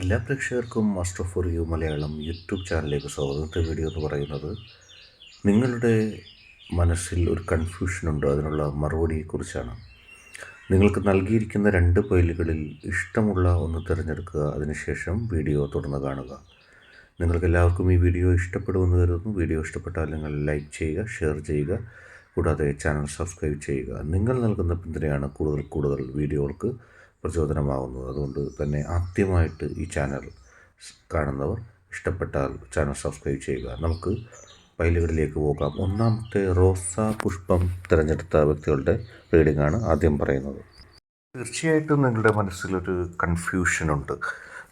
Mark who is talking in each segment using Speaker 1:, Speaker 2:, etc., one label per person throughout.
Speaker 1: എല്ലാ പ്രേക്ഷകർക്കും master for you Malayalam YouTube ചാനലിലേക്ക് സ്വാഗതം. വീഡിയോ എന്ന് പറയുന്നത് നിങ്ങളുടെ മനസ്സിൽ ഒരു കൺഫ്യൂഷനുണ്ട് അതിനുള്ള മറുപടിയെക്കുറിച്ചാണ്. നിങ്ങൾക്ക് നൽകിയിരിക്കുന്ന രണ്ട് ഫയലുകളിൽ ഇഷ്ടമുള്ള ഒന്ന് തിരഞ്ഞെടുക്കുക. അതിനുശേഷം വീഡിയോ തുടർന്ന് കാണുക. നിങ്ങൾക്ക് എല്ലാവർക്കും ഈ വീഡിയോ ഇഷ്ടപ്പെടുമെന്ന് കരുതുന്നു. വീഡിയോ ഇഷ്ടപ്പെട്ടാൽ നിങ്ങൾ ലൈക്ക് ചെയ്യുക ഷെയർ ചെയ്യുക കൂടാതെ ചാനൽ സബ്സ്ക്രൈബ് ചെയ്യുക. നിങ്ങൾ നൽകുന്ന പിന്തുണയാണ് കൂടുതൽ കൂടുതൽ വീഡിയോകൾക്ക് പ്രചോദനമാകുന്നത്. അതുകൊണ്ട് തന്നെ ആദ്യമായിട്ട് ഈ ചാനൽ കാണുന്നവർ ഇഷ്ടപ്പെട്ടാൽ ചാനൽ സബ്സ്ക്രൈബ് ചെയ്യുക. നമുക്ക് ഫയലുകളിലേക്ക് പോകാം. ഒന്നാമത്തെ റോസ പുഷ്പം തിരഞ്ഞെടുത്ത വ്യക്തികളുടെ റീഡിംഗ് ആണ് ആദ്യം പറയുന്നത്. തീർച്ചയായിട്ടും നിങ്ങളുടെ മനസ്സിലൊരു കൺഫ്യൂഷനുണ്ട്.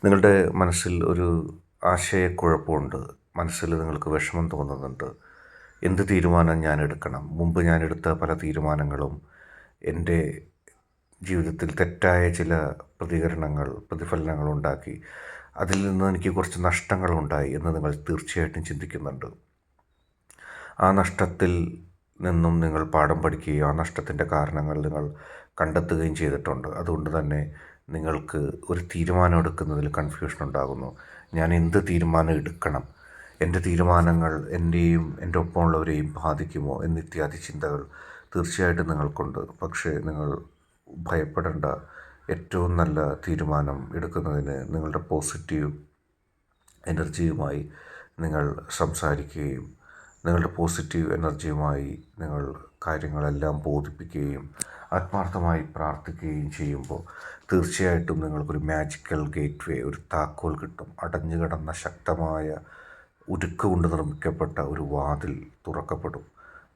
Speaker 1: നിങ്ങളുടെ മനസ്സിൽ ഒരു ആശയക്കുഴപ്പമുണ്ട്. മനസ്സിൽ നിങ്ങൾക്ക് വിഷമം തോന്നുന്നുണ്ട്. എന്ത് തീരുമാനം ഞാൻ എടുക്കണം? മുമ്പ് ഞാൻ എടുത്ത പല തീരുമാനങ്ങളും എന്റെ ജീവിതത്തിൽ തെറ്റായ ചില പ്രതികരണങ്ങൾ പ്രതിഫലനങ്ങൾ ഉണ്ടാക്കി അതിൽ നിന്ന് എനിക്ക് കുറച്ച് നഷ്ടങ്ങളുണ്ടായി എന്ന് നിങ്ങൾ തീർച്ചയായിട്ടും ചിന്തിക്കുന്നുണ്ട്. ആ നഷ്ടത്തിൽ നിന്നും നിങ്ങൾ പാഠം പഠിക്കുകയും ആ നഷ്ടത്തിന്റെ കാരണങ്ങൾ നിങ്ങൾ കണ്ടെത്തുകയും ചെയ്തിട്ടുണ്ട്. അതുകൊണ്ട് തന്നെ നിങ്ങൾക്ക് ഒരു തീരുമാനം എടുക്കുന്നതിൽ കൺഫ്യൂഷൻ ഉണ്ടാകുന്നു. ഞാൻ എന്ത് തീരുമാനം എടുക്കണം? എന്റെ തീരുമാനങ്ങൾ എന്റെയും എന്റെ ഒപ്പമുള്ളവരെയും ബാധിക്കുമോ? എന്നിത്യാദി ചിന്തകൾ തീർച്ചയായിട്ടും നിങ്ങൾക്കുണ്ട്. പക്ഷേ നിങ്ങൾ ഭയപ്പെടേണ്ട ഏറ്റവും നല്ല തീരുമാനം എടുക്കുന്നതിന് നിങ്ങളുടെ പോസിറ്റീവ് എനർജിയുമായി നിങ്ങൾ സംസാരിക്കുകയും നിങ്ങളുടെ പോസിറ്റീവ് എനർജിയുമായി നിങ്ങൾ കാര്യങ്ങളെല്ലാം ബോധിപ്പിക്കുകയും ആത്മാർത്ഥമായി പ്രാർത്ഥിക്കുകയും ചെയ്യുമ്പോൾ തീർച്ചയായിട്ടും നിങ്ങൾക്കൊരു മാജിക്കൽ ഗേറ്റ് വേ ഒരു താക്കോൽ കിട്ടും. അടഞ്ഞു കിടന്ന ശക്തമായ ഉരുക്ക് കൊണ്ട് നിർമ്മിക്കപ്പെട്ട ഒരു വാതിൽ തുറക്കപ്പെടും.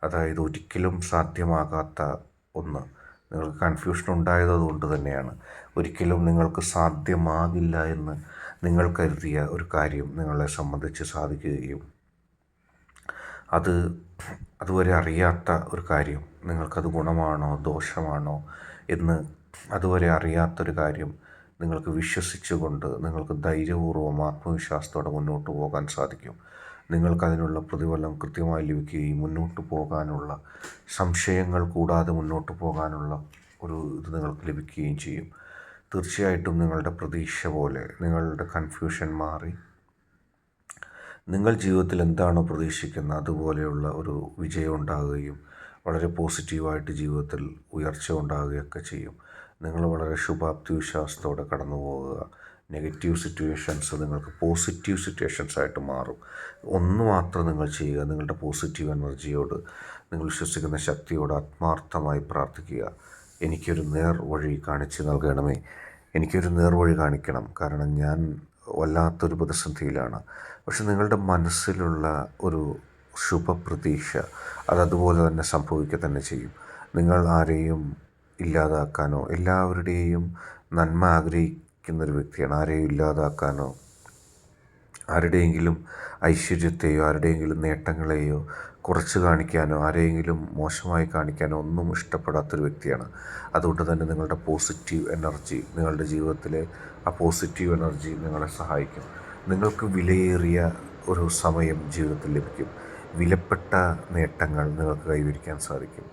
Speaker 1: അതായത് ഒരിക്കലും സാധ്യമാകാത്ത ഒന്ന്. നിങ്ങൾക്ക് കൺഫ്യൂഷൻ ഉണ്ടായത് അതുകൊണ്ട് തന്നെയാണ്. ഒരിക്കലും നിങ്ങൾക്ക് സാധ്യമാകില്ല എന്ന് നിങ്ങൾ കരുതിയ ഒരു കാര്യം നിങ്ങളെ സംബന്ധിച്ച് സാധിക്കുകയും അത് അതുവരെ അറിയാത്ത ഒരു കാര്യം നിങ്ങൾക്കത് ഗുണമാണോ ദോഷമാണോ എന്ന് അതുവരെ അറിയാത്തൊരു കാര്യം നിങ്ങൾക്ക് വിശ്വസിച്ചുകൊണ്ട് നിങ്ങൾക്ക് ധൈര്യപൂർവം ആത്മവിശ്വാസത്തോടെ മുന്നോട്ട് പോകാൻ സാധിക്കും. നിങ്ങൾക്കതിനുള്ള പ്രതിഫലം കൃത്യമായി ലഭിക്കുകയും മുന്നോട്ട് പോകാനുള്ള സംശയങ്ങൾ കൂടാതെ മുന്നോട്ട് പോകാനുള്ള ഒരു ഇത് നിങ്ങൾക്ക് ലഭിക്കുകയും ചെയ്യും. തീർച്ചയായിട്ടും നിങ്ങളുടെ പ്രതീക്ഷ പോലെ നിങ്ങളുടെ കൺഫ്യൂഷൻ മാറി. നിങ്ങൾ ജീവിതത്തിൽ എന്താണോ പ്രതീക്ഷിക്കുന്നത് അതുപോലെയുള്ള ഒരു വിജയം ഉണ്ടാകുകയും വളരെ പോസിറ്റീവായിട്ട് ജീവിതത്തിൽ ഉയർച്ച ഉണ്ടാകുകയൊക്കെ ചെയ്യും. നിങ്ങൾ വളരെ ശുഭാപ്തി വിശ്വാസത്തോടെ കടന്നു പോകുക നെഗറ്റീവ് സിറ്റുവേഷൻസ് നിങ്ങൾക്ക് പോസിറ്റീവ് സിറ്റുവേഷൻസ് ആയിട്ട് മാറും. ഒന്ന് മാത്രം നിങ്ങൾ ചെയ്യുക നിങ്ങളുടെ പോസിറ്റീവ് എനർജിയോട് നിങ്ങൾ വിശ്വസിക്കുന്ന ശക്തിയോട് ആത്മാർത്ഥമായി പ്രാർത്ഥിക്കുക. എനിക്കൊരു നേർ വഴി കാണിച്ച് നൽകണമേ. എനിക്കൊരു നേർവഴി കാണിക്കണം. കാരണം ഞാൻ വല്ലാത്തൊരു പ്രതിസന്ധിയിലാണ്. പക്ഷെ നിങ്ങളുടെ മനസ്സിലുള്ള ഒരു ശുഭപ്രതീക്ഷ അതതുപോലെ തന്നെ സംഭവിക്കുക തന്നെ ചെയ്യും. നിങ്ങൾ ആരെയും ഇല്ലാതാക്കാനോ എല്ലാവരുടെയും നന്മ ആഗ്രഹിക്കുന്ന ഒരു വ്യക്തിയാണ്. ആരെയും ഇല്ലാതാക്കാനോ ആരുടെയെങ്കിലും ഐശ്വര്യത്തെയോ ആരുടെയെങ്കിലും നേട്ടങ്ങളെയോ കുറച്ച് കാണിക്കാനോ ആരെയെങ്കിലും മോശമായി കാണിക്കാനോ ഒന്നും ഇഷ്ടപ്പെടാത്തൊരു വ്യക്തിയാണ്. അതുകൊണ്ട് തന്നെ നിങ്ങളുടെ പോസിറ്റീവ് എനർജി നിങ്ങളുടെ ജീവിതത്തിലെ ആ പോസിറ്റീവ് എനർജി നിങ്ങളെ സഹായിക്കും. നിങ്ങൾക്ക് വിലയേറിയ ഒരു സമയം ജീവിതത്തിൽ ലഭിക്കും. വിലപ്പെട്ട നേട്ടങ്ങൾ നിങ്ങൾക്ക് കൈവരിക്കാൻ സാധിക്കും.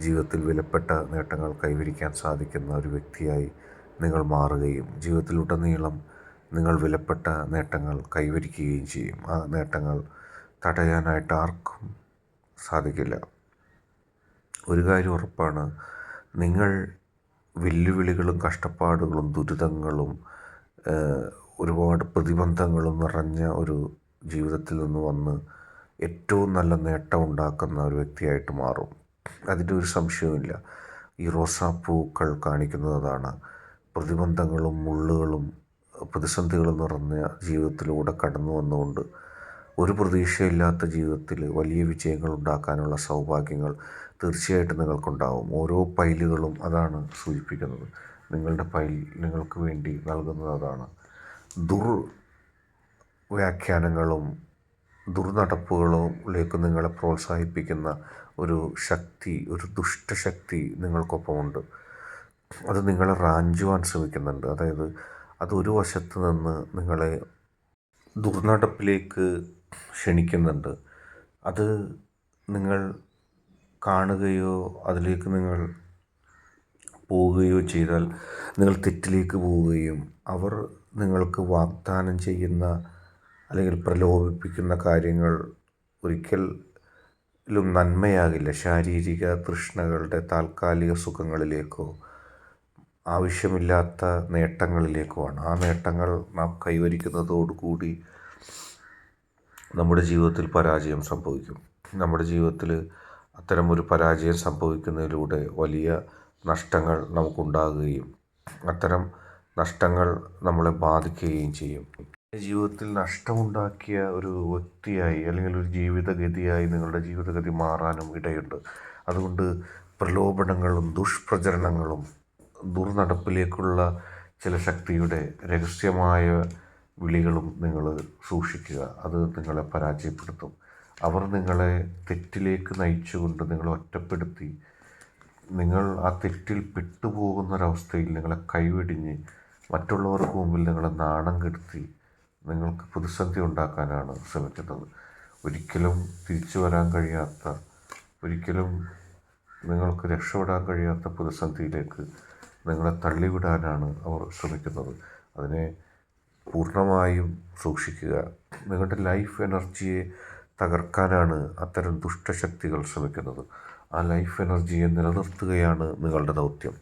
Speaker 1: ജീവിതത്തിൽ വിലപ്പെട്ട നേട്ടങ്ങൾ കൈവരിക്കാൻ സാധിക്കുന്ന ഒരു വ്യക്തിയായി നിങ്ങൾ മാറുകയും ജീവിതത്തിലുടനീളം നിങ്ങൾ വിലപ്പെട്ട നേട്ടങ്ങൾ കൈവരിക്കുകയും ചെയ്യും. ആ നേട്ടങ്ങൾ തടയാനായിട്ട് ആർക്കും സാധിക്കില്ല. ഒരു കാര്യം ഉറപ്പാണ്. നിങ്ങൾ വെല്ലുവിളികളും കഷ്ടപ്പാടുകളും ദുരിതങ്ങളും ഒരുപാട് പ്രതിബന്ധങ്ങളും നിറഞ്ഞ ഒരു ജീവിതത്തിൽ നിന്ന് വന്ന് ഏറ്റവും നല്ല നേട്ടം ഉണ്ടാക്കുന്ന ഒരു വ്യക്തിയായിട്ട് മാറും. അതിന്റെ ഒരു സംശയവുമില്ല. ഈ റോസാപ്പൂക്കൾ കാണിക്കുന്നതാണ് പ്രതിബന്ധങ്ങളും മുള്ളുകളും പ്രതിസന്ധികളും നിറഞ്ഞ ജീവിതത്തിലൂടെ കടന്നു വന്നുകൊണ്ട് ഒരു പ്രതീക്ഷയില്ലാത്ത ജീവിതത്തിൽ വലിയ വിജയങ്ങൾ ഉണ്ടാക്കാനുള്ള സൗഭാഗ്യങ്ങൾ തീർച്ചയായിട്ടും നിങ്ങൾക്കുണ്ടാവും. ഓരോ പൈലുകളും അതാണ് സൂചിപ്പിക്കുന്നത്. നിങ്ങളുടെ പൈൽ നിങ്ങൾക്ക് വേണ്ടി നൽകുന്നത് അതാണ്. ദുർ വ്യാഖ്യാനങ്ങളും ദുർനടപ്പുകളിലേക്ക് നിങ്ങളെ പ്രോത്സാഹിപ്പിക്കുന്ന ഒരു ശക്തി ഒരു ദുഷ്ടശക്തി നിങ്ങൾക്കൊപ്പമുണ്ട്. അത് നിങ്ങളെ റാഞ്ചുവാൻ ശ്രമിക്കുന്നുണ്ട്. അതായത് അത് വശത്ത് നിന്ന് നിങ്ങളെ ദുർനടപ്പിലേക്ക് ക്ഷണിക്കുന്നുണ്ട്. അത് നിങ്ങൾ കാണുകയോ അതിലേക്ക് നിങ്ങൾ പോവുകയോ ചെയ്താൽ നിങ്ങൾ തെറ്റിലേക്ക് പോവുകയും അവർ നിങ്ങൾക്ക് വാഗ്ദാനം ചെയ്യുന്ന അല്ലെങ്കിൽ പ്രലോഭിപ്പിക്കുന്ന കാര്യങ്ങൾ ഒരിക്കലും നന്മയാകില്ല. ശാരീരിക തൃഷ്ണകളുടെ താൽക്കാലിക സുഖങ്ങളിലേക്കോ ആവശ്യമില്ലാത്ത നേട്ടങ്ങളിലേക്കുമാണ്. ആ നേട്ടങ്ങൾ നാം കൈവരിക്കുന്നതോടുകൂടി നമ്മുടെ ജീവിതത്തിൽ പരാജയം സംഭവിക്കും. നമ്മുടെ ജീവിതത്തിൽ അത്തരമൊരു പരാജയം സംഭവിക്കുന്നതിലൂടെ വലിയ നഷ്ടങ്ങൾ നമുക്കുണ്ടാകുകയും അത്തരം നഷ്ടങ്ങൾ നമ്മളെ ബാധിക്കുകയും ചെയ്യും. ജീവിതത്തിൽ നഷ്ടമുണ്ടാക്കിയ ഒരു വ്യക്തിയായി അല്ലെങ്കിൽ ഒരു ജീവിതഗതിയായി നിങ്ങളുടെ ജീവിതഗതി മാറാനും ഇടയുണ്ട്. അതുകൊണ്ട് പ്രലോഭനങ്ങളും ദുഷ്പ്രചരണങ്ങളും ദുർനടപ്പിലേക്കുള്ള ചില ശക്തിയുടെ രഹസ്യമായ വിളികളും നിങ്ങൾ സൂക്ഷിക്കുക. അത് നിങ്ങളെ പരാജയപ്പെടുത്തും. അവർ നിങ്ങളെ തെറ്റിലേക്ക് നയിച്ചുകൊണ്ട് നിങ്ങളെ ഒറ്റപ്പെടുത്തി നിങ്ങൾ ആ തെറ്റിൽ പെട്ടുപോകുന്നൊരവസ്ഥയിൽ നിങ്ങളെ കൈവെടിഞ്ഞ് മറ്റുള്ളവർക്ക് മുമ്പിൽ നിങ്ങളെ നാണം കെടുത്തി നിങ്ങൾക്ക് പ്രതിസന്ധി ഉണ്ടാക്കാനാണ് ശ്രമിക്കുന്നത്. ഒരിക്കലും തിരിച്ചു വരാൻ കഴിയാത്ത ഒരിക്കലും നിങ്ങൾക്ക് രക്ഷപ്പെടാൻ കഴിയാത്ത പ്രതിസന്ധിയിലേക്ക് നിങ്ങളെ തള്ളിവിടാനാണ് അവർ ശ്രമിക്കുന്നത്. അതിനെ പൂർണമായും സൂക്ഷിക്കുക. നിങ്ങളുടെ ലൈഫ് എനർജിയെ തകർക്കാനാണ് അത്തരം ദുഷ്ടശക്തികൾ ശ്രമിക്കുന്നത്. ആ ലൈഫ് എനർജിയെ നിലനിർത്തുകയാണ് നിങ്ങളുടെ ദൗത്യം.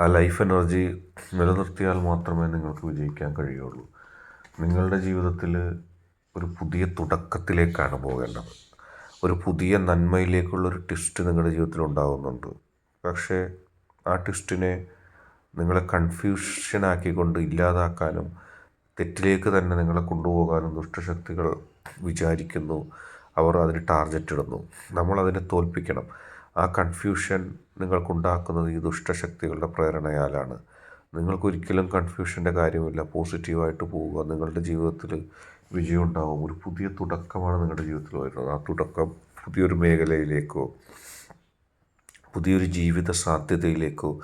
Speaker 1: ആ ലൈഫ് എനർജി നിലനിർത്തിയാൽ മാത്രമേ നിങ്ങൾക്ക് വിജയിക്കാൻ കഴിയുള്ളൂ. നിങ്ങളുടെ ജീവിതത്തിൽ ഒരു പുതിയ തുടക്കത്തിലേക്കാണ് പോകേണ്ടത്. ഒരു പുതിയ നന്മയിലേക്കുള്ളൊരു ട്വിസ്റ്റ് നിങ്ങളുടെ ജീവിതത്തിൽ ഉണ്ടാകുന്നുണ്ട്. പക്ഷേ ആ ട്വിസ്റ്റിനെ നിങ്ങളെ കൺഫ്യൂഷനാക്കിക്കൊണ്ട് ഇല്ലാതാക്കാനും തെറ്റിലേക്ക് തന്നെ നിങ്ങളെ കൊണ്ടുപോകാനും ദുഷ്ടശക്തികൾ വിചാരിക്കുന്നു. അവർ അതിന് ടാർഗറ്റ് ഇടുന്നു നമ്മൾ അതിനെ തോൽപ്പിക്കണം. ആ കൺഫ്യൂഷൻ നിങ്ങൾക്കുണ്ടാക്കുന്നത് ഈ ദുഷ്ടശക്തികളുടെ പ്രേരണയാലാണ്. നിങ്ങൾക്കൊരിക്കലും കൺഫ്യൂഷന്റെ കാര്യമില്ല. പോസിറ്റീവായിട്ട് പോവുക. നിങ്ങളുടെ ജീവിതത്തിൽ വിജയം ഉണ്ടാവും ഒരു പുതിയ തുടക്കമാണ് നിങ്ങളുടെ ജീവിതത്തിൽ വരുന്നത്. ആ തുടക്കം പുതിയൊരു മേഖലയിലേക്കോ പുതിയൊരു ജീവിത സാധ്യതയിലേക്കോ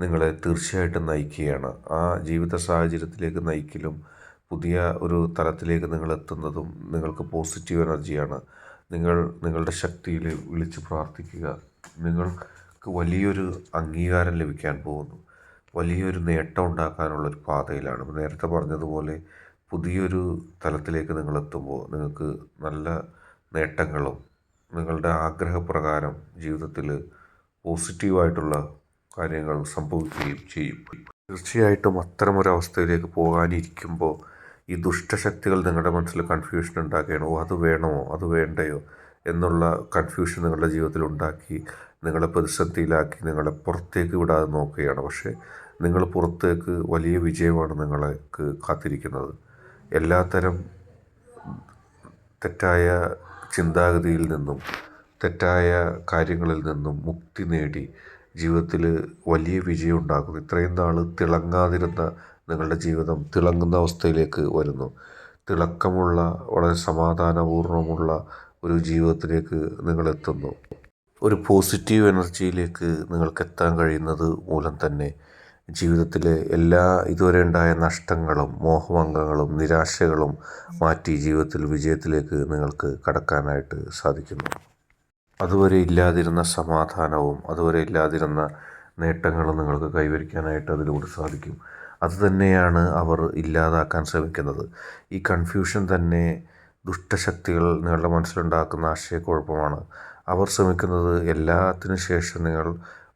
Speaker 1: നിങ്ങളെ തീർച്ചയായിട്ടും നയിക്കുകയാണ്. ആ ജീവിത സാഹചര്യത്തിലേക്ക് നയിക്കലും പുതിയ ഒരു തലത്തിലേക്ക് നിങ്ങൾ എത്തുന്നതും നിങ്ങൾക്ക് പോസിറ്റീവ് എനർജിയാണ്. നിങ്ങൾ നിങ്ങളുടെ ശക്തിയിൽ വിളിച്ച് പ്രാർത്ഥിക്കുക. നിങ്ങൾക്ക് വലിയൊരു അംഗീകാരം ലഭിക്കാൻ പോകുന്നു. വലിയൊരു നേട്ടം ഉണ്ടാക്കാനുള്ളൊരു പാതയിലാണ്. നേരത്തെ പറഞ്ഞതുപോലെ പുതിയൊരു തലത്തിലേക്ക് നിങ്ങളെത്തുമ്പോൾ നിങ്ങൾക്ക് നല്ല നേട്ടങ്ങളും നിങ്ങളുടെ ആഗ്രഹപ്രകാരം ജീവിതത്തിൽ പോസിറ്റീവായിട്ടുള്ള കാര്യങ്ങൾ സംഭവിക്കുകയും ചെയ്യും. തീർച്ചയായിട്ടും അത്തരമൊരവസ്ഥയിലേക്ക് പോകാനിരിക്കുമ്പോൾ ഈ ദുഷ്ടശക്തികൾ നിങ്ങളുടെ മനസ്സിൽ കൺഫ്യൂഷൻ ഉണ്ടാക്കുകയാണ്. അത് വേണമോ അത് വേണ്ടയോ? എന്നുള്ള കൺഫ്യൂഷൻ നിങ്ങളുടെ ജീവിതത്തിൽ ഉണ്ടാക്കി നിങ്ങളെ പ്രതിസന്ധിയിലാക്കി നിങ്ങളെ പുറത്തേക്ക് വിടാതെ നോക്കുകയാണ്. പക്ഷേ നിങ്ങൾ പുറത്തേക്ക് വലിയ വിജയമാണ് നിങ്ങൾക്ക് കാത്തിരിക്കുന്നത്. എല്ലാത്തരം തെറ്റായ ചിന്താഗതിയിൽ നിന്നും തെറ്റായ കാര്യങ്ങളിൽ നിന്നും മുക്തി നേടി ജീവിതത്തിൽ വലിയ വിജയം ഉണ്ടാകുന്നു ഇത്രയും നാൾ തിളങ്ങാതിരുന്ന നിങ്ങളുടെ ജീവിതം തിളങ്ങുന്ന അവസ്ഥയിലേക്ക് വരുന്നു. തിളക്കമുള്ള വളരെ സമാധാനപൂർണമുള്ള ഒരു ജീവിതത്തിലേക്ക് നിങ്ങളെത്തുന്നു ഒരു പോസിറ്റീവ് എനർജിയിലേക്ക് നിങ്ങൾക്ക് എത്താൻ കഴിയുന്നത് മൂലം തന്നെ ജീവിതത്തിലെ എല്ലാ ഇതുവരെ ഉണ്ടായ നഷ്ടങ്ങളും മോഹഭംഗങ്ങളും നിരാശകളും മാറ്റി ജീവിതത്തിൽ വിജയത്തിലേക്ക് നിങ്ങൾക്ക് കടക്കാനായിട്ട് സാധിക്കുന്നു. അതുവരെ ഇല്ലാതിരുന്ന സമാധാനവും അതുവരെ ഇല്ലാതിരുന്ന നേട്ടങ്ങളും നിങ്ങൾക്ക് കൈവരിക്കാനായിട്ട് അതിലൂടെ സാധിക്കും. അതുതന്നെയാണ് അവർ ഇല്ലാതാക്കാൻ ശ്രമിക്കുന്നത്. ഈ കൺഫ്യൂഷൻ തന്നെ ദുഷ്ടശക്തികൾ നിങ്ങളുടെ മനസ്സിലുണ്ടാക്കുന്ന ആശയക്കുഴപ്പമാണ്. അവർ ശ്രമിക്കുന്നത് എല്ലാത്തിനു ശേഷം നിങ്ങൾ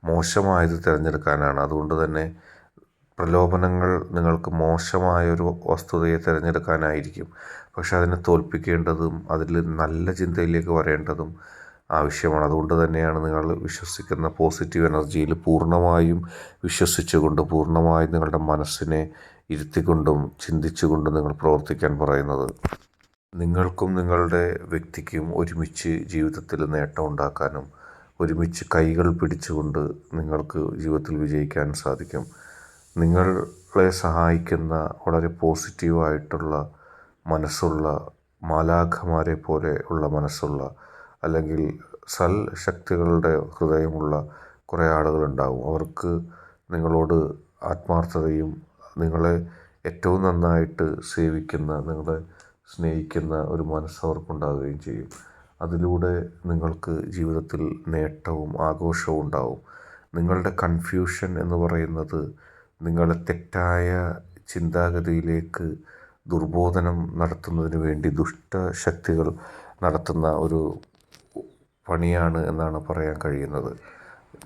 Speaker 1: മോശമായത് തിരഞ്ഞെടുക്കാനാണ്. അതുകൊണ്ട് തന്നെ പ്രലോഭനങ്ങൾ നിങ്ങൾക്ക് മോശമായൊരു വസ്തുതയെ തിരഞ്ഞെടുക്കാനായിരിക്കും. പക്ഷെ അതിനെ തോൽപ്പിക്കേണ്ടതും അതിൽ നല്ല ചിന്തയിലേക്ക് വരേണ്ടതും ആവശ്യമാണ്. അതുകൊണ്ട് തന്നെയാണ് നിങ്ങൾ വിശ്വസിക്കുന്ന പോസിറ്റീവ് എനർജിയിൽ പൂർണമായും വിശ്വസിച്ചുകൊണ്ട് പൂർണമായും നിങ്ങളുടെ മനസ്സിനെ ഇരുത്തിക്കൊണ്ടും ചിന്തിച്ചുകൊണ്ടും നിങ്ങൾ പ്രവർത്തിക്കാൻ പറയുന്നത്. നിങ്ങൾക്കും നിങ്ങളുടെ വ്യക്തിക്കും ഒരുമിച്ച് ജീവിതത്തിൽ നേട്ടം ഉണ്ടാക്കാനും ഒരുമിച്ച് കൈകൾ പിടിച്ചുകൊണ്ട് നിങ്ങൾക്ക് ജീവിതത്തിൽ വിജയിക്കാൻ സാധിക്കും. നിങ്ങളെ സഹായിക്കുന്ന വളരെ പോസിറ്റീവായിട്ടുള്ള മനസ്സുള്ള മാലാഖമാരെ പോലെ ഉള്ള മനസ്സുള്ള അല്ലെങ്കിൽ സൽ ശക്തികളുടെ ഹൃദയമുള്ള കുറേ ആളുകളുണ്ടാകും അവർക്ക് നിങ്ങളോട് ആത്മാർത്ഥതയും നിങ്ങളെ ഏറ്റവും നന്നായിട്ട് സേവിക്കുന്ന നിങ്ങളെ സ്നേഹിക്കുന്ന ഒരു മനസ്സ് അവർക്കുണ്ടാകുകയും ചെയ്യും. അതിലൂടെ നിങ്ങൾക്ക് ജീവിതത്തിൽ നേട്ടവും ആഘോഷവും ഉണ്ടാവും. നിങ്ങളുടെ കൺഫ്യൂഷൻ എന്ന് പറയുന്നത് നിങ്ങളെ തെറ്റായ ചിന്താഗതിയിലേക്ക് ദുർബോധനം നടത്തുന്നതിന് വേണ്ടി ദുഷ്ടശക്തികൾ നടത്തുന്ന ഒരു പണിയാണ് എന്നാണ് പറയാൻ കഴിയുന്നത്.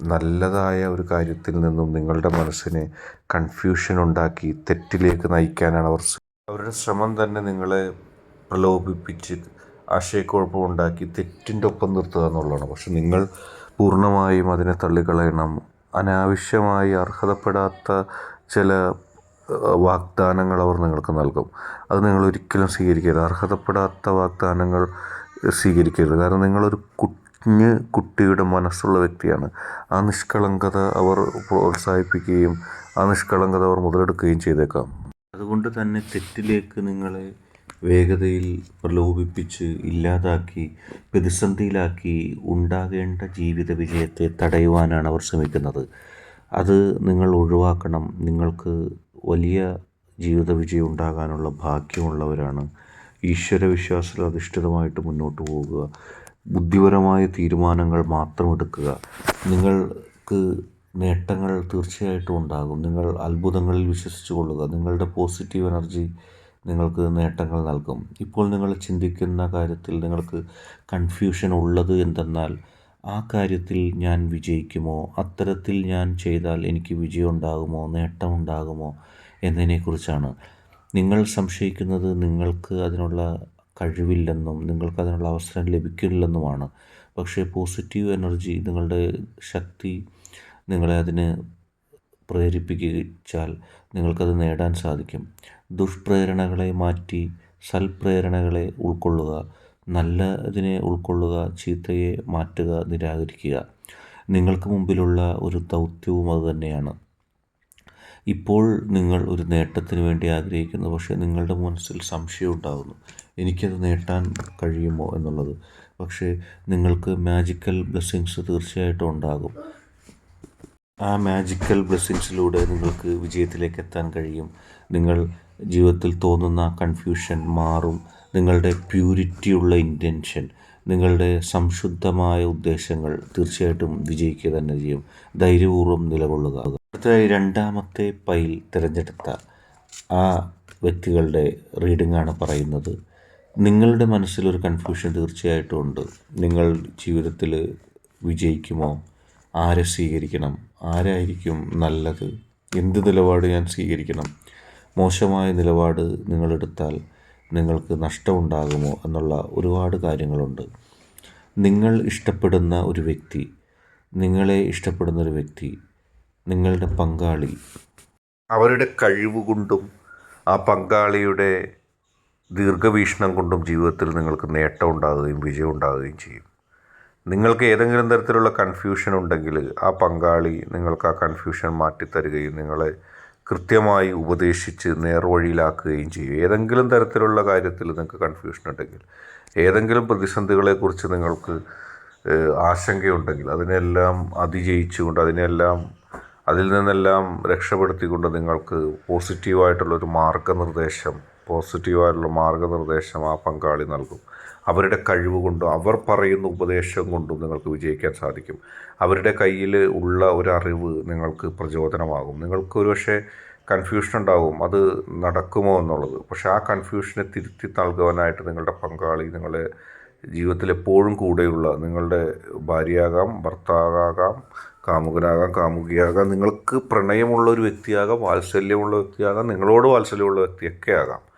Speaker 1: നല്ലതായ ഒരു കാര്യത്തിൽ നിന്നും നിങ്ങളുടെ മനസ്സിനെ കൺഫ്യൂഷൻ ഉണ്ടാക്കി തെറ്റിലേക്ക് നയിക്കാനാണ് അവർ അവരുടെ ശ്രമം തന്നെ നിങ്ങളെ പ്രലോഭിപ്പിച്ച് ആശയക്കുഴപ്പം ഉണ്ടാക്കി തെറ്റിന്റെ ഒപ്പം നിർത്തുക എന്നുള്ളതാണ്. പക്ഷെ നിങ്ങൾ പൂർണമായും അതിനെ തള്ളിക്കളയണം. അനാവശ്യമായി അർഹതപ്പെടാത്ത ചില വാഗ്ദാനങ്ങൾ അവർ നിങ്ങൾക്ക് നൽകും. അത് നിങ്ങൾ ഒരിക്കലും സ്വീകരിക്കരുത്. അർഹതപ്പെടാത്ത വാഗ്ദാനങ്ങൾ സ്വീകരിക്കരുത്. കാരണം നിങ്ങളൊരു കുഞ്ഞ് കുട്ടിയുടെ മനസ്സുള്ള വ്യക്തിയാണ്. ആ നിഷ്കളങ്കത അവർ പ്രോത്സാഹിപ്പിക്കുകയും ആ നിഷ്കളങ്കത അവർ മുതലെടുക്കുകയും ചെയ്തേക്കാം. അതുകൊണ്ട് തന്നെ തെറ്റിലേക്ക് നിങ്ങളെ വേഗതയിൽ പ്രലോഭിപ്പിച്ച് ഇല്ലാതാക്കി പ്രതിസന്ധിയിലാക്കി ഉണ്ടാകേണ്ട ജീവിത വിജയത്തെ തടയുവാനാണ് അവർ ശ്രമിക്കുന്നത്. അത് നിങ്ങൾ ഒഴിവാക്കണം. നിങ്ങൾക്ക് വലിയ ജീവിത വിജയം ഉണ്ടാകാനുള്ള ഭാഗ്യമുള്ളവരാണ്. ഈശ്വര വിശ്വാസത്തിൽ അധിഷ്ഠിതമായിട്ട് മുന്നോട്ട് പോകുക. ബുദ്ധിപരമായ തീരുമാനങ്ങൾ മാത്രം എടുക്കുക. നിങ്ങൾക്ക് നേട്ടങ്ങൾ തീർച്ചയായിട്ടും ഉണ്ടാകും. നിങ്ങൾ അത്ഭുതങ്ങളിൽ വിശ്വസിച്ചു കൊള്ളുക. നിങ്ങളുടെ പോസിറ്റീവ് എനർജി നിങ്ങൾക്ക് നേട്ടങ്ങൾ നൽകും. ഇപ്പോൾ നിങ്ങൾ ചിന്തിക്കുന്ന കാര്യത്തിൽ നിങ്ങൾക്ക് കൺഫ്യൂഷൻ ഉള്ളത് എന്തെന്നാൽ ആ കാര്യത്തിൽ ഞാൻ വിജയിക്കുമോ? അത്തരത്തിൽ ഞാൻ ചെയ്താൽ എനിക്ക് വിജയം ഉണ്ടാകുമോ? നേട്ടമുണ്ടാകുമോ എന്നതിനെക്കുറിച്ചാണ്. നിങ്ങൾ സംശയിക്കുന്നത് നിങ്ങൾക്ക് അതിനുള്ള കഴിവില്ലെന്നും നിങ്ങൾക്ക് അതിനുള്ള അവസരം ലഭിക്കില്ലെന്നുമാണ്. പക്ഷേ പോസിറ്റീവ് എനർജി നിങ്ങളുടെ ശക്തി നിങ്ങളെ അതിന് പ്രേരിപ്പിച്ചാൽ നിങ്ങൾക്കത് നേടാൻ സാധിക്കും. ദുഷ്പ്രേരണകളെ മാറ്റി സൽപ്രേരണകളെ ഉൾക്കൊള്ളുക നല്ലതിനെ ഉൾക്കൊള്ളുക ചീത്തയെ മാറ്റുക നിരാകരിക്കുക. നിങ്ങൾക്ക് മുമ്പിലുള്ള ഒരു ദൗത്യവും അതുതന്നെയാണ് ഇപ്പോൾ നിങ്ങൾ ഒരു നേട്ടത്തിന് വേണ്ടി ആഗ്രഹിക്കുന്നു പക്ഷേ നിങ്ങളുടെ മനസ്സിൽ സംശയം ഉണ്ടാകുന്നു. എനിക്കത് നേട്ടാൻ കഴിയുമോ എന്നുള്ളത്. പക്ഷേ നിങ്ങൾക്ക് മാജിക്കൽ ബ്ലെസ്സിങ്സ് തീർച്ചയായിട്ടും ഉണ്ടാകും. ആ മാജിക്കൽ ബ്ലെസ്സിങ്സിലൂടെ നിങ്ങൾക്ക് വിജയത്തിലേക്ക് എത്താൻ കഴിയും. നിങ്ങൾ ജീവിതത്തിൽ തോന്നുന്ന കൺഫ്യൂഷൻ മാറും. നിങ്ങളുടെ പ്യൂരിറ്റിയുള്ള ഇന്റൻഷൻ നിങ്ങളുടെ സംശുദ്ധമായ ഉദ്ദേശങ്ങൾ തീർച്ചയായിട്ടും വിജയിക്കുക തന്നെ ചെയ്യും. ധൈര്യപൂർവം നിലകൊള്ളുക. അടുത്തതായി രണ്ടാമത്തെ പൈൽ തിരഞ്ഞെടുത്ത ആ വ്യക്തികളുടെ റീഡിംഗ് ആണ് പറയുന്നത്. നിങ്ങളുടെ മനസ്സിലൊരു കൺഫ്യൂഷൻ തീർച്ചയായിട്ടും ഉണ്ട്. നിങ്ങൾ ജീവിതത്തിൽ വിജയിക്കുമോ? ആരെ സ്വീകരിക്കണം? ആരായിരിക്കും നല്ലത്? എന്ത് നിലപാട് ഞാൻ സ്വീകരിക്കണം? മോശമായ നിലപാട് നിങ്ങളെടുത്താൽ നിങ്ങൾക്ക് നഷ്ടമുണ്ടാകുമോ എന്നുള്ള ഒരുപാട് കാര്യങ്ങളുണ്ട്. നിങ്ങൾ ഇഷ്ടപ്പെടുന്ന ഒരു വ്യക്തി നിങ്ങളെ ഇഷ്ടപ്പെടുന്ന ഒരു വ്യക്തി നിങ്ങളുടെ പങ്കാളി. അവരുടെ കഴിവ് കൊണ്ടും ആ പങ്കാളിയുടെ ദീർഘവീക്ഷണം കൊണ്ടും ജീവിതത്തിൽ നിങ്ങൾക്ക് നേട്ടം ഉണ്ടാകുകയും വിജയം ഉണ്ടാകുകയും ചെയ്യും. നിങ്ങൾക്ക് ഏതെങ്കിലും തരത്തിലുള്ള കൺഫ്യൂഷൻ ഉണ്ടെങ്കിൽ ആ പങ്കാളി നിങ്ങൾക്ക് ആ കൺഫ്യൂഷൻ മാറ്റിത്തരുകയും നിങ്ങളെ കൃത്യമായി ഉപദേശിച്ച് നേർവഴിയിലാക്കുകയും ചെയ്യും. ഏതെങ്കിലും തരത്തിലുള്ള കാര്യത്തിൽ നിങ്ങൾക്ക് കൺഫ്യൂഷൻ ഉണ്ടെങ്കിൽ ഏതെങ്കിലും പ്രതിസന്ധികളെക്കുറിച്ച് നിങ്ങൾക്ക് ആശങ്കയുണ്ടെങ്കിൽ അതിനെല്ലാം അതിജയിച്ചുകൊണ്ട് അതിനെല്ലാം അതിൽ നിന്നെല്ലാം രക്ഷപ്പെടുത്തിക്കൊണ്ട് നിങ്ങൾക്ക് പോസിറ്റീവായിട്ടുള്ളൊരു മാർഗനിർദ്ദേശം പോസിറ്റീവായിട്ടുള്ള മാർഗനിർദ്ദേശം ആ പങ്കാളി നൽകും. അവരുടെ കഴിവ് കൊണ്ടും അവർ പറയുന്ന ഉപദേശം കൊണ്ടും നിങ്ങൾക്ക് വിജയിക്കാൻ സാധിക്കും. അവരുടെ കയ്യിൽ ഉള്ള ഒരു അറിവ് നിങ്ങൾക്ക് പ്രചോദനമാകും. നിങ്ങൾക്ക് ഒരു പക്ഷേ കൺഫ്യൂഷൻ ഉണ്ടാകും അത് നടക്കുമോ എന്നുള്ളത്. പക്ഷേ ആ കൺഫ്യൂഷനെ തിരുത്തി നൽകുവാനായിട്ട് നിങ്ങളുടെ പങ്കാളി നിങ്ങളെ ജീവിതത്തിൽ എപ്പോഴും കൂടെയുള്ള നിങ്ങളുടെ ഭാര്യയാകാം ഭർത്താവാകാം കാമുകനാകാം കാമുകിയാകാം നിങ്ങൾക്ക് പ്രണയമുള്ള ഒരു വ്യക്തിയാകാം വാത്സല്യമുള്ള വ്യക്തിയാകാം നിങ്ങളോട് വാത്സല്യമുള്ള വ്യക്തിയൊക്കെ ആകാം.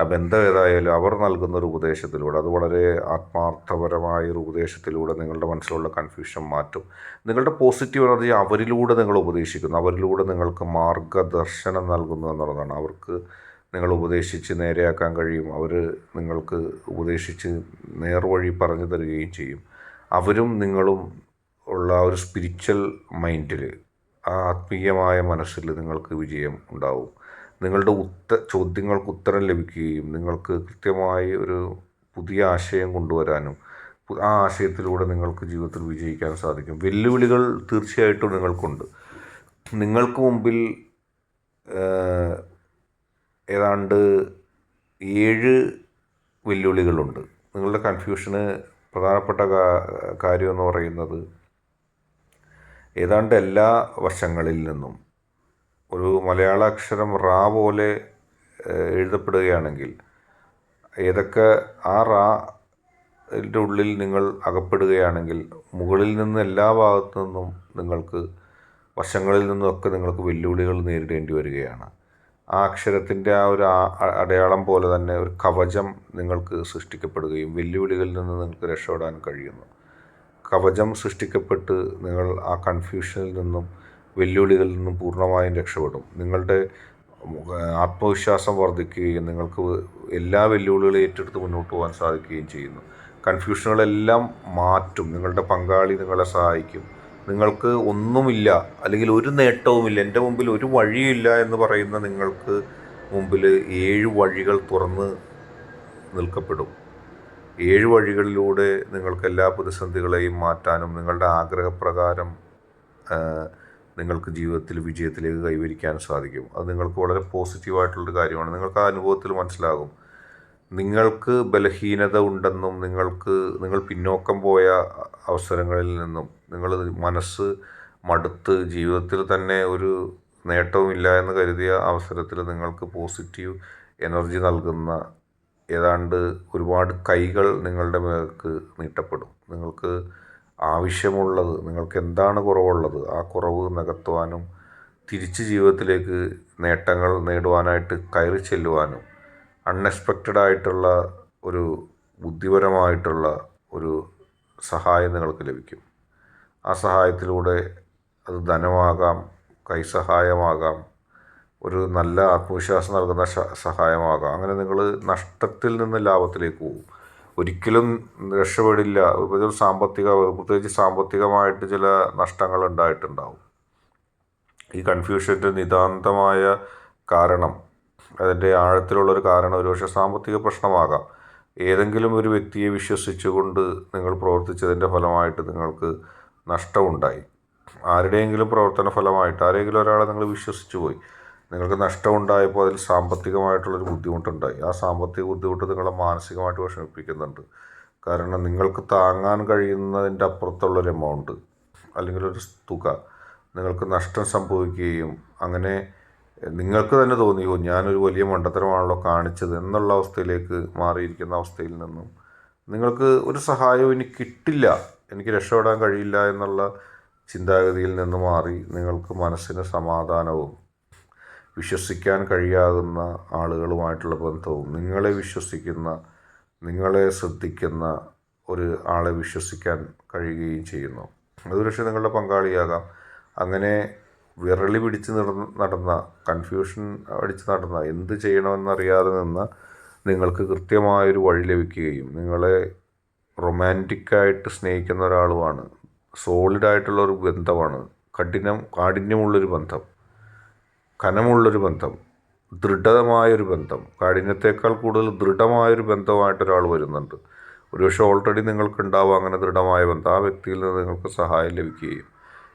Speaker 1: ആ ബന്ധം ഏതായാലും അവർ നൽകുന്ന ഒരു ഉപദേശത്തിലൂടെ അത് വളരെ ആത്മാർത്ഥപരമായ ഒരു ഉപദേശത്തിലൂടെ നിങ്ങളുടെ മനസ്സിലുള്ള കൺഫ്യൂഷൻ മാറ്റും. നിങ്ങളുടെ പോസിറ്റീവ് എനർജി അവരിലൂടെ നിങ്ങൾ ഉപദേശിക്കുന്നു. അവരിലൂടെ നിങ്ങൾക്ക് മാർഗദർശനം നൽകുന്നു എന്നുള്ളതാണ് അവർക്ക് നിങ്ങൾ ഉപദേശിച്ച് നേരെയാക്കാൻ കഴിയും. അവർ നിങ്ങൾക്ക് ഉപദേശിച്ച് നേർവഴി പറഞ്ഞു തരികയും ചെയ്യും. അവരും നിങ്ങളും ഉള്ള ഒരു സ്പിരിച്വൽ മൈൻഡിൽ ആ ആത്മീയമായ മനസ്സിൽ നിങ്ങൾക്ക് വിജയം ഉണ്ടാവും. നിങ്ങളുടെ ഉത്ത ചോദ്യങ്ങൾക്ക് ഉത്തരം ലഭിക്കുകയും നിങ്ങൾക്ക് കൃത്യമായി ഒരു പുതിയ ആശയം കൊണ്ടുവരാനും ആ ആശയത്തിലൂടെ നിങ്ങൾക്ക് ജീവിതത്തിൽ വിജയിക്കാൻ സാധിക്കും. വെല്ലുവിളികൾ തീർച്ചയായിട്ടും നിങ്ങൾക്കുണ്ട്. നിങ്ങൾക്ക് മുമ്പിൽ ഏതാണ്ട് ഏഴ് വെല്ലുവിളികളുണ്ട്. നിങ്ങളുടെ കൺഫ്യൂഷന് പ്രധാനപ്പെട്ട കാര്യം എന്ന് പറയുന്നത് ഏതാണ്ട് എല്ലാ വശങ്ങളിൽ നിന്നും ഒരു മലയാള അക്ഷരം റാ പോലെ എഴുതപ്പെടുകയാണെങ്കിൽ ഏതൊക്കെ ആ റാ ഉള്ളിൽ നിങ്ങൾ അകപ്പെടുകയാണെങ്കിൽ മുകളിൽ നിന്ന് എല്ലാ ഭാഗത്തു നിന്നും നിങ്ങൾക്ക് വശങ്ങളിൽ നിന്നുമൊക്കെ നിങ്ങൾക്ക് വെല്ലുവിളികൾ നേരിടേണ്ടി വരികയാണ്. ആ അക്ഷരത്തിന്റെ ആ ഒരു അടയാളം പോലെ തന്നെ ഒരു കവചം നിങ്ങൾക്ക് സൃഷ്ടിക്കപ്പെടുകയും വെല്ലുവിളികളിൽ നിന്ന് നിങ്ങൾക്ക് രക്ഷപ്പെടാൻ കഴിയുന്നു. കവചം സൃഷ്ടിക്കപ്പെട്ട് നിങ്ങൾ ആ കൺഫ്യൂഷനിൽ നിന്നും വെല്ലുവിളികളിൽ നിന്നും പൂർണമായും രക്ഷപ്പെടും. നിങ്ങളുടെ ആത്മവിശ്വാസം വർദ്ധിക്കുകയും നിങ്ങൾക്ക് എല്ലാ വെല്ലുവിളികളും ഏറ്റെടുത്ത് മുന്നോട്ട് പോകാൻ സാധിക്കുകയും ചെയ്യുന്നു. കൺഫ്യൂഷനുകളെല്ലാം മാറ്റും. നിങ്ങളുടെ പങ്കാളി നിങ്ങളെ സഹായിക്കും. നിങ്ങൾക്ക് ഒന്നുമില്ല അല്ലെങ്കിൽ ഒരു നേട്ടവുമില്ല എന്റെ മുമ്പിൽ ഒരു വഴിയില്ല എന്ന് പറയുന്ന നിങ്ങൾക്ക് മുമ്പിൽ ഏഴ് വഴികൾ തുറന്ന് നിൽക്കപ്പെടും. ഏഴ് വഴികളിലൂടെ നിങ്ങൾക്ക് എല്ലാ പ്രതിസന്ധികളെയും മാറ്റാനും നിങ്ങളുടെ ആഗ്രഹപ്രകാരം നിങ്ങൾക്ക് ജീവിതത്തിൽ വിജയത്തിലേക്ക് കൈവരിക്കാൻ സാധിക്കും. അത് നിങ്ങൾക്ക് വളരെ പോസിറ്റീവായിട്ടുള്ളൊരു കാര്യമാണ്. നിങ്ങൾക്ക് ആ അനുഭവത്തിൽ മനസ്സിലാകും. നിങ്ങൾക്ക് ബലഹീനത ഉണ്ടെന്നും നിങ്ങൾക്ക് നിങ്ങൾ പിന്നോക്കം പോയ അവസരങ്ങളിൽ നിന്നും നിങ്ങൾ മനസ്സ് മടുത്ത് ജീവിതത്തിൽ തന്നെ ഒരു നേട്ടവുമില്ല എന്ന് കരുതിയ അവസരത്തിൽ നിങ്ങൾക്ക് പോസിറ്റീവ് എനർജി നൽകുന്ന ഏതാണ്ട് ഒരുപാട് കൈകൾ നിങ്ങളുടെ മേലേക്ക് നീട്ടപ്പെടും. നിങ്ങൾക്ക് ആവശ്യമുള്ളത് നിങ്ങൾക്ക് എന്താണ് കുറവുള്ളത് ആ കുറവ് നികത്തുവാനും തിരിച്ച് ജീവിതത്തിലേക്ക് നേട്ടങ്ങൾ നേടുവാനായിട്ട് കയറി ചെല്ലുവാനും അൺഎക്സ്പെക്റ്റഡ് ആയിട്ടുള്ള ഒരു ബുദ്ധിപരമായിട്ടുള്ള ഒരു സഹായം നിങ്ങൾക്ക് ലഭിക്കും. ആ സഹായത്തിലൂടെ അത് ധനമാകാം കൈസഹായമാകാം ഒരു നല്ല ആത്മവിശ്വാസം നൽകുന്ന സഹായമാകാം. അങ്ങനെ നിങ്ങൾ നഷ്ടത്തിൽ നിന്ന് ലാഭത്തിലേക്ക് പോകും ഒരിക്കലും രക്ഷപ്പെടില്ല. ഒരു സാമ്പത്തിക പ്രത്യേകിച്ച് സാമ്പത്തികമായിട്ട് ചില നഷ്ടങ്ങൾ ഉണ്ടായിട്ടുണ്ടാവും. ഈ കൺഫ്യൂഷന്റെ നിതാന്തമായ കാരണം അതിന്റെ ആഴത്തിലുള്ളൊരു കാരണം ഒരുപക്ഷെ സാമ്പത്തിക പ്രശ്നമാകാം. ഏതെങ്കിലും ഒരു വ്യക്തിയെ വിശ്വസിച്ചുകൊണ്ട് നിങ്ങൾ പ്രവർത്തിച്ചതിന്റെ ഫലമായിട്ട് നിങ്ങൾക്ക് നഷ്ടമുണ്ടായി. ആരുടെയെങ്കിലും പ്രവർത്തന ഫലമായിട്ട് ആരെങ്കിലും ഒരാളെ നിങ്ങൾ വിശ്വസിച്ചു പോയി നിങ്ങൾക്ക് നഷ്ടമുണ്ടായപ്പോൾ അതിൽ സാമ്പത്തികമായിട്ടുള്ളൊരു ബുദ്ധിമുട്ടുണ്ടായി. ആ സാമ്പത്തിക ബുദ്ധിമുട്ട് നിങ്ങളെ മാനസികമായിട്ട് വിഷമിപ്പിക്കുന്നുണ്ട്. കാരണം നിങ്ങൾക്ക് താങ്ങാൻ കഴിയുന്നതിന്റെ അപ്പുറത്തുള്ളൊരു എമൗണ്ട് അല്ലെങ്കിൽ ഒരു തുക നിങ്ങൾക്ക് നഷ്ടം സംഭവിക്കുകയും അങ്ങനെ നിങ്ങൾക്ക് തന്നെ തോന്നിയോ ഞാനൊരു വലിയ മണ്ടത്തരമാണല്ലോ കാണിച്ചത് എന്നുള്ള അവസ്ഥയിലേക്ക് മാറിയിരിക്കുന്ന അവസ്ഥയിൽ നിന്നും നിങ്ങൾക്ക് ഒരു സഹായവും ഇനി കിട്ടില്ല എനിക്ക് രക്ഷപ്പെടാൻ കഴിയില്ല എന്നുള്ള ചിന്താഗതിയിൽ നിന്ന് മാറി നിങ്ങൾക്ക് മനസ്സിന് സമാധാനവും വിശ്വസിക്കാൻ കഴിയാവുന്ന ആളുകളുമായിട്ടുള്ള ബന്ധവും നിങ്ങളെ വിശ്വസിക്കുന്ന നിങ്ങളെ ശ്രദ്ധിക്കുന്ന ഒരു ആളെ വിശ്വസിക്കാൻ കഴിയുകയും ചെയ്യുന്നു. അതൊരുപക്ഷെ നിങ്ങളുടെ പങ്കാളിയാകാം. അങ്ങനെ വിരളി പിടിച്ച് നടന്ന നടന്ന കൺഫ്യൂഷൻ അടിച്ച് നടന്ന എന്ത് ചെയ്യണമെന്നറിയാതെ നിന്ന് നിങ്ങൾക്ക് കൃത്യമായൊരു വഴി ലഭിക്കുകയും നിങ്ങളെ റൊമാന്റിക്കായിട്ട് സ്നേഹിക്കുന്ന ഒരാളുമാണ് സോളിഡായിട്ടുള്ള ഒരു ബന്ധമാണ് കഠിനം കാഠിന്യമുള്ളൊരു ബന്ധം. കനമുള്ളൊരു ബന്ധം ദൃഢമായൊരു ബന്ധം കാഠിന്യത്തേക്കാൾ കൂടുതൽ ദൃഢമായൊരു ബന്ധമായിട്ട് ഒരാൾ വരുന്നുണ്ട്. ഒരുപക്ഷെ ഓൾറെഡി നിങ്ങൾക്കുണ്ടാവുക അങ്ങനെ ദൃഢമായ ബന്ധം. ആ വ്യക്തിയിൽ നിന്ന് നിങ്ങൾക്ക് സഹായം ലഭിക്കുകയും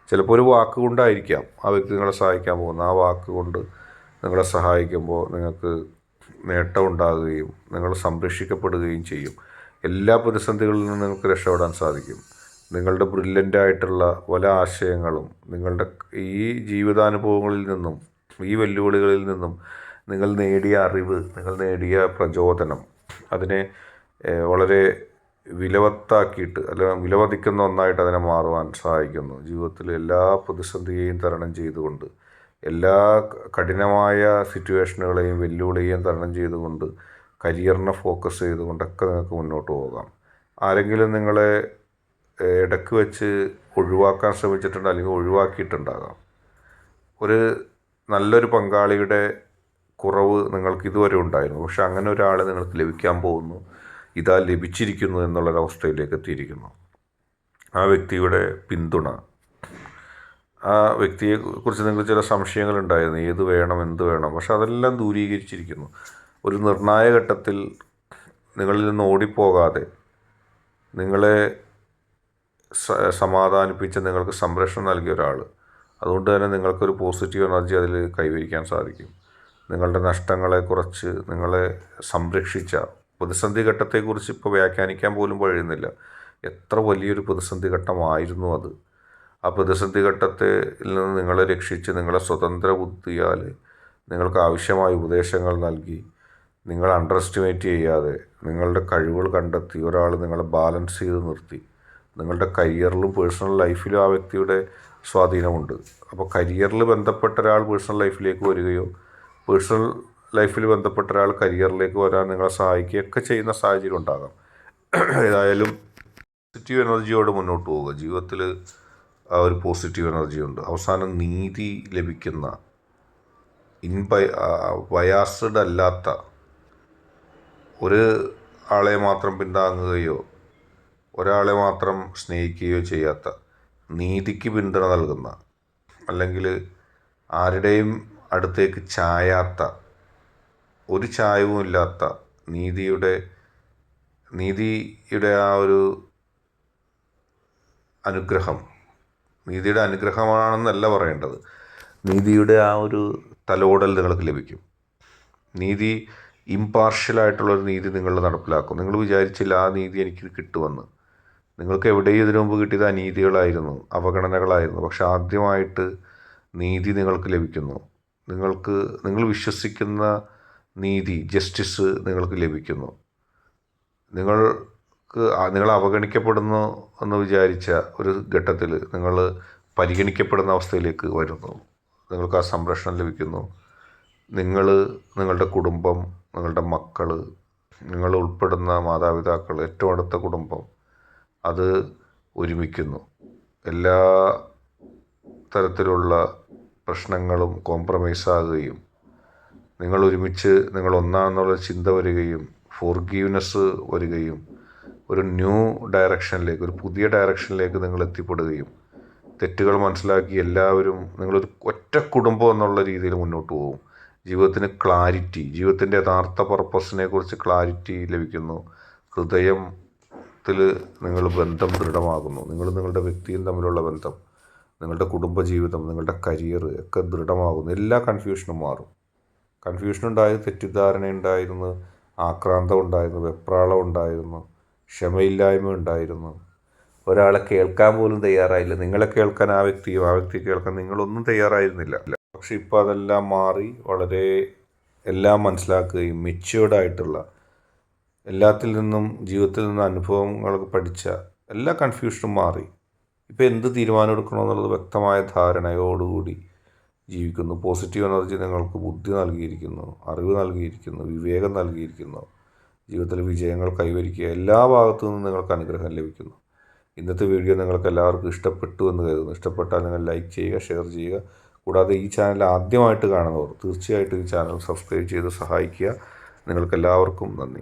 Speaker 1: ചിലപ്പോൾ ഒരു വാക്ക് കൊണ്ടായിരിക്കാം ആ വ്യക്തി നിങ്ങളെ സഹായിക്കാൻ പോകുന്നത്. ആ വാക്ക് കൊണ്ട് നിങ്ങളെ സഹായിക്കുമ്പോൾ നിങ്ങൾക്ക് നേട്ടമുണ്ടാകുകയും നിങ്ങൾ സംരക്ഷിക്കപ്പെടുകയും ചെയ്യും. എല്ലാ പ്രതിസന്ധികളിൽ നിന്നും നിങ്ങൾക്ക് രക്ഷപ്പെടാൻ സാധിക്കും. നിങ്ങളുടെ ബ്രില്യന്റായിട്ടുള്ള പല ആശയങ്ങളും നിങ്ങളുടെ ഈ ജീവിതാനുഭവങ്ങളിൽ നിന്നും ഈ വെല്ലുവിളികളിൽ നിന്നും നിങ്ങൾ നേടിയ അറിവ് നിങ്ങൾ നേടിയ പ്രചോദനം അതിനെ വളരെ വിലവത്താക്കിയിട്ട് അല്ല വിലവധിക്കുന്ന ഒന്നായിട്ട് അതിനെ മാറുവാൻ സഹായിക്കുന്നു. ജീവിതത്തിൽ എല്ലാ പ്രതിസന്ധിയെയും തരണം ചെയ്തുകൊണ്ട് എല്ലാ കഠിനമായ സിറ്റുവേഷനുകളെയും വെല്ലുവിളിയെയും തരണം ചെയ്തുകൊണ്ട് കരിയറിനെ ഫോക്കസ് ചെയ്തുകൊണ്ടൊക്കെ നിങ്ങൾക്ക് മുന്നോട്ട് പോകാം. ആരെങ്കിലും നിങ്ങളെ ഇടയ്ക്ക് വെച്ച് ഒഴിവാക്കാൻ ശ്രമിച്ചിട്ടുണ്ട്? അല്ലെങ്കിൽ ഒഴിവാക്കിയിട്ടുണ്ടാകാം? ഒരു നല്ലൊരു പങ്കാളിയുടെ കുറവ് നിങ്ങൾക്ക് ഇതുവരെ ഉണ്ടായിരുന്നു. പക്ഷെ അങ്ങനെ ഒരാളെ നിങ്ങൾക്ക് ലഭിക്കാൻ പോകുന്നു. ഇതാ ലഭിച്ചിരിക്കുന്നു എന്നുള്ളൊരവസ്ഥയിലേക്ക് എത്തിയിരിക്കുന്നു. ആ വ്യക്തിയുടെ പിന്തുണ. ആ വ്യക്തിയെക്കുറിച്ച് നിങ്ങൾ ചില സംശയങ്ങളുണ്ടായിരുന്നു. ഏത് വേണം എന്ത് വേണം? പക്ഷെ അതെല്ലാം ദൂരീകരിച്ചിരിക്കുന്നു. ഒരു നിർണായക ഘട്ടത്തിൽ നിങ്ങളിൽ നിന്ന് ഓടിപ്പോകാതെ നിങ്ങളെ സമാധാനിപ്പിച്ച് നിങ്ങൾക്ക് സംരക്ഷണം നൽകിയ ഒരാൾ അതുകൊണ്ട് തന്നെ നിങ്ങൾക്കൊരു പോസിറ്റീവ് എനർജി അതിൽ കൈവരിക്കാൻ സാധിക്കും. നിങ്ങളുടെ നഷ്ടങ്ങളെ കുറച്ച് നിങ്ങളെ സംരക്ഷിച്ച പ്രതിസന്ധി ഘട്ടത്തെക്കുറിച്ച് ഇപ്പോൾ വ്യാഖ്യാനിക്കാൻ പോലും കഴിയുന്നില്ല. എത്ര വലിയൊരു പ്രതിസന്ധി ഘട്ടമായിരുന്നു അത്. ആ പ്രതിസന്ധി ഘട്ടത്തിൽ നിന്ന് നിങ്ങളെ രക്ഷിച്ച് നിങ്ങളെ സ്വതന്ത്ര ബുദ്ധിയാൽ നിങ്ങൾക്ക് ആവശ്യമായ ഉപദേശങ്ങൾ നൽകി നിങ്ങൾ അണ്ടർ എസ്റ്റിമേറ്റ് ചെയ്യാതെ നിങ്ങളുടെ കഴിവുകൾ കണ്ടെത്തി ഒരാൾ നിങ്ങളെ ബാലൻസ് ചെയ്ത് നിർത്തി നിങ്ങളുടെ കരിയറിലും പേഴ്സണൽ ലൈഫിലും ആ വ്യക്തിയുടെ സ്വാധീനമുണ്ട്. അപ്പോൾ കരിയറിൽ ബന്ധപ്പെട്ട ഒരാൾ പേഴ്സണൽ ലൈഫിലേക്ക് വരികയോ പേഴ്സണൽ ലൈഫിൽ ബന്ധപ്പെട്ട ഒരാൾ കരിയറിലേക്ക് വരാൻ നിങ്ങളെ സഹായിക്കുകയൊക്കെ ചെയ്യുന്ന സാഹചര്യം ഉണ്ടാകാം. ഏതായാലും പോസിറ്റീവ് എനർജിയോട് മുന്നോട്ട് പോവുക. ജീവിതത്തിൽ ആ ഒരു പോസിറ്റീവ് എനർജി ഉണ്ട്. അവസാനം നീതി ലഭിക്കുന്ന ഇൻബൈ ബയാസ്ഡ് അല്ലാത്ത ഒരു ആളെ മാത്രം പിന്താങ്ങുകയോ ഒരാളെ മാത്രം സ്നേഹിക്കുകയോ ചെയ്യാത്ത നീതിക്ക് പിന്തുണ നൽകുന്ന അല്ലെങ്കിൽ ആരുടെയും അടുത്തേക്ക് ചായാത്ത ഒരു ചായവും ഇല്ലാത്ത നീതിയുടെ നീതിയുടെ ആ ഒരു അനുഗ്രഹം നീതിയുടെ അനുഗ്രഹമാണെന്നല്ല പറയേണ്ടത്. നീതിയുടെ ആ ഒരു തലോടൽ നിങ്ങൾക്ക് ലഭിക്കും. നീതി ഇമ്പാർഷ്യലായിട്ടുള്ളൊരു നീതി നിങ്ങൾ നടപ്പിലാക്കും. നിങ്ങൾ വിചാരിച്ചില്ല ആ നീതി എനിക്ക് കിട്ടുമെന്ന്. നിങ്ങൾക്ക് എവിടെയും ഇതിനു മുമ്പ് കിട്ടിയത് അനീതികളായിരുന്നു അവഗണനകളായിരുന്നു. പക്ഷെ ആദ്യമായിട്ട് നീതി നിങ്ങൾക്ക് ലഭിക്കുന്നു. നിങ്ങൾക്ക് നിങ്ങൾ വിശ്വസിക്കുന്ന നീതി ജസ്റ്റിസ് നിങ്ങൾക്ക് ലഭിക്കുന്നു. നിങ്ങൾക്ക് നിങ്ങൾ അവഗണിക്കപ്പെടുന്നു എന്ന് വിചാരിച്ച ഒരു ഘട്ടത്തിൽ നിങ്ങൾ പരിഗണിക്കപ്പെടുന്ന അവസ്ഥയിലേക്ക് വരുന്നു. നിങ്ങൾക്ക് ആ സംരക്ഷണം ലഭിക്കുന്നു. നിങ്ങൾ നിങ്ങളുടെ കുടുംബം നിങ്ങളുടെ മക്കൾ നിങ്ങൾ ഉൾപ്പെടുന്ന മാതാപിതാക്കൾ ഏറ്റവും അടുത്ത കുടുംബം അത് ഒരുമിക്കുന്നു. എല്ലാ തരത്തിലുള്ള പ്രശ്നങ്ങളും കോംപ്രമൈസ് ആകുകയും നിങ്ങൾ ഒരുമിച്ച് നിങ്ങൾ ഒന്നാണെന്നുള്ള ചിന്ത വരികയും ഫോർഗീവ്നെസ് വരികയും ഒരു ന്യൂ ഡയറക്ഷനിലേക്ക് ഒരു പുതിയ ഡയറക്ഷനിലേക്ക് നിങ്ങൾ എത്തിപ്പെടുകയും തെറ്റുകൾ മനസ്സിലാക്കി എല്ലാവരും നിങ്ങളൊരു ഒറ്റ കുടുംബം എന്നുള്ള രീതിയിൽ മുന്നോട്ട് പോകും. ജീവിതത്തിന് ക്ലാരിറ്റി ജീവിതത്തിന്റെ യഥാർത്ഥ പർപ്പസിനെ കുറിച്ച് ക്ലാരിറ്റി ലഭിക്കുന്നു. ഹൃദയത്തിൽ നിങ്ങൾ ബന്ധം ദൃഢമാകുന്നു. നിങ്ങൾ നിങ്ങളുടെ വ്യക്തിയും തമ്മിലുള്ള ബന്ധം നിങ്ങളുടെ കുടുംബജീവിതം നിങ്ങളുടെ കരിയർ ഒക്കെ ദൃഢമാകുന്നു. എല്ലാ കൺഫ്യൂഷനും മാറും. കൺഫ്യൂഷൻ ഉണ്ടായത് തെറ്റിദ്ധാരണ ഉണ്ടായിരുന്നു ആക്രാന്തം ഉണ്ടായിരുന്നു വെപ്രാളം ഉണ്ടായിരുന്നു ക്ഷമയില്ലായ്മ ഉണ്ടായിരുന്നു. ഒരാളെ കേൾക്കാൻ പോലും തയ്യാറായില്ല. നിങ്ങളെ കേൾക്കാൻ ആ വ്യക്തിയും ആ വ്യക്തി കേൾക്കാൻ നിങ്ങളൊന്നും തയ്യാറായിരുന്നില്ല. പക്ഷെ ഇപ്പോൾ അതെല്ലാം മാറി വളരെ എല്ലാം മനസ്സിലാക്കുകയും മെച്യൂർഡ് ആയിട്ടുള്ള എല്ലാത്തിൽ നിന്നും ജീവിതത്തിൽ നിന്നും അനുഭവങ്ങളൊക്കെ പഠിച്ച എല്ലാ കൺഫ്യൂഷനും മാറി. ഇപ്പോൾ എന്ത് തീരുമാനം എടുക്കണമെന്നുള്ളത് വ്യക്തമായ ധാരണയോടുകൂടി ജീവിക്കുന്നു. പോസിറ്റീവ് എനർജി നിങ്ങൾക്ക് ബുദ്ധി നൽകിയിരിക്കുന്നു അറിവ് നൽകിയിരിക്കുന്നു വിവേകം നൽകിയിരിക്കുന്നു. ജീവിതത്തിൽ വിജയങ്ങൾ കൈവരിക്കുക. എല്ലാ ഭാഗത്തു നിന്നും നിങ്ങൾക്ക് അനുഗ്രഹം ലഭിക്കുന്നു. ഇന്നത്തെ വീഡിയോ നിങ്ങൾക്ക് എല്ലാവർക്കും ഇഷ്ടപ്പെട്ടു എന്ന് കരുതുന്നു. ഇഷ്ടപ്പെട്ടാൽ നിങ്ങൾ ലൈക്ക് ചെയ്യുക ഷെയർ ചെയ്യുക. കൂടാതെ ഈ ചാനൽ ആദ്യമായിട്ട് കാണുന്നവർ തീർച്ചയായിട്ടും ഈ ചാനൽ സബ്സ്ക്രൈബ് ചെയ്ത് സഹായിക്കുക. നിങ്ങൾക്ക് എല്ലാവർക്കും നന്ദി.